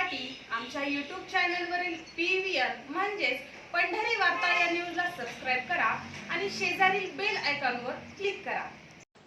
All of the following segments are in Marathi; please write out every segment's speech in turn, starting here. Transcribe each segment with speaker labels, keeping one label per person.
Speaker 1: पाहण्यासाठी आमच्या यूट्यूब चॅनलवरील पी व्ही आर म्हणजेच पंढरी वार्ता या न्यूजला सबस्क्राईब करा आणि शेजारील बेल आयकॉनवर क्लिक करा.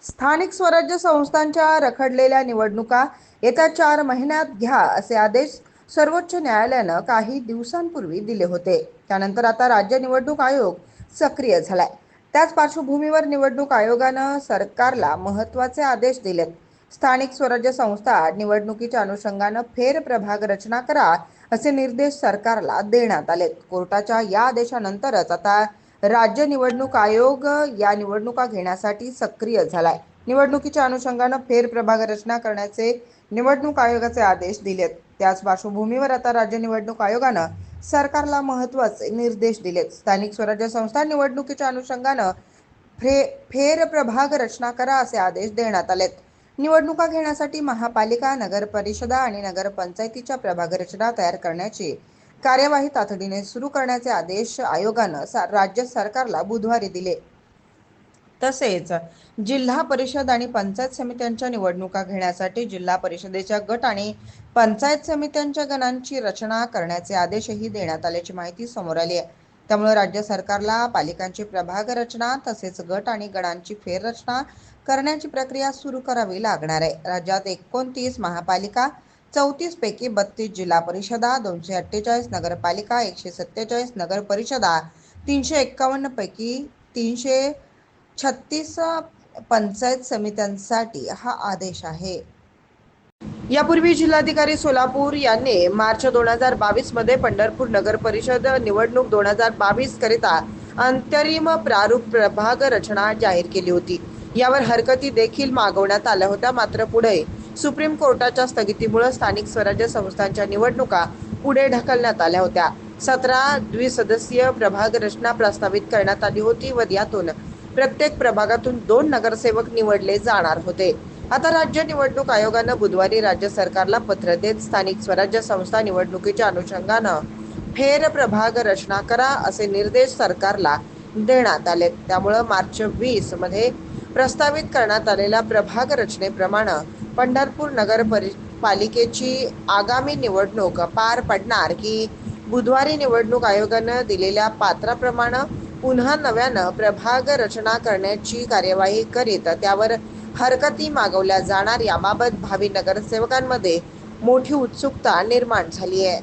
Speaker 2: स्थानिक स्वराज्य संस्थांच्या रखडलेल्या निवडणुका येत्या चार महिन्यात घ्या असे आदेश सर्वोच्च न्यायालयानं काही दिवसांपूर्वी दिले होते. त्यानंतर आता राज्य निवडणूक आयोग सक्रिय झालाय. त्याच पार्श्वभूमीवर निवडणूक आयोगानं सरकारला महत्त्वाचे आदेश दिलेत. स्थानिक स्वराज्य संस्था निवडणुकीच्या अनुषंगानं फेर प्रभाग रचना करा असे निर्देश सरकारला देण्यात आलेत कोर्टाच्या या आदेशानंतरच आता राज्य निवडणूक आयोग या निवडणुका घेण्यासाठी सक्रिय झालाय. निवडणुकीच्या अनुषंगानं फेर प्रभाग रचना करण्याचे निवडणूक आयोगाचे आदेश दिलेत. त्याच पार्श्वभूमीवर आता राज्य निवडणूक आयोगानं सरकारला महत्त्वाचे निर्देश दिलेत. स्थानिक स्वराज्य संस्था निवडणुकीच्या अनुषंगानं फे फेर प्रभाग रचना करा असे आदेश देण्यात आलेत. निवडणुका घेण्यासाठी महापालिका नगर परिषदा आणि नगरपंचायतीच्या प्रभागरचना तयार करण्याची कार्यवाही तातडीने सुरू करण्याचे आदेश आयोगानं सा- राज्य सरकारला बुधवारी दिले. तसेच जिल्हा परिषद आणि पंचायत समित्यांच्या निवडणुका घेण्यासाठी जिल्हा परिषदेच्या गट आणि पंचायत समित्यांच्या गणांची रचना करण्याचे आदेशही देण्यात आल्याची माहिती समोर आली आहे. त्यामुळे राज्य सरकारला पालिकांची प्रभाग रचना तसेच गट आणि गणांची फेररचना करण्याची प्रक्रिया सुरू करावी लागणार आहे. राज्यात एकोणतीस महापालिका चौतीस पैकी बत्तीस जिल्हा परिषदा दोनशे अठ्ठेचाळीस नगरपालिका एकशे सत्तेचाळीस नगर परिषदा तीनशे एक्कावन्न पैकी तीनशे छत्तीस पंचायत समित्यांसाठी हा आदेश आहे. यापूर्वी जिल्हाधिकारी सोलापूर यांनी मार्च दोन हजार बावीसमध्ये पंढरपूर नगर परिषद निवडणूक दोन हजार बावीस करिता अंतरिम प्रारूप प्रभाग रचना जाहीर केली होती. यावर हरकती देखील मागवण्यात आल्या होत्या. मात्र पुढे सुप्रीम कोर्टाच्या स्थगितीमुळे स्थानिक स्वराज्य संस्थांच्या निवडणुका पुढे ढकलण्यात आल्या होत्या. सतरा द्विसदस्यीय प्रभाग रचना प्रस्तावित करण्यात आली होती व यातून प्रत्येक प्रभागातून दोन नगरसेवक निवडले जाणार होते. आता राज्य निवडणूक आयोगानं बुधवारी राज्य सरकारला पत्र देत स्थानिक स्वराज्य संस्था निवडणुकीच्या अनुषंगानं फेर प्रभाग रचना करा असे निर्देश सरकारला देण्यात आले त्यामुळं मार्च वीसमध्ये प्रस्तावित करण्यात आलेल्या प्रभाग रचनेप्रमाणे पंढरपूर नगर परि पालिकेची आगामी निवडणूक पार पडणार की बुधवारी निवडणूक आयोगानं दिलेल्या पात्राप्रमाणे पुन्हा नव्यानं प्रभाग रचना करण्याची कार्यवाही करीत त्यावर हरकती मागवल्या जाणार याबाबत भावी नगरसेवकांमध्ये मोठी उत्सुकता निर्माण झाली आहे.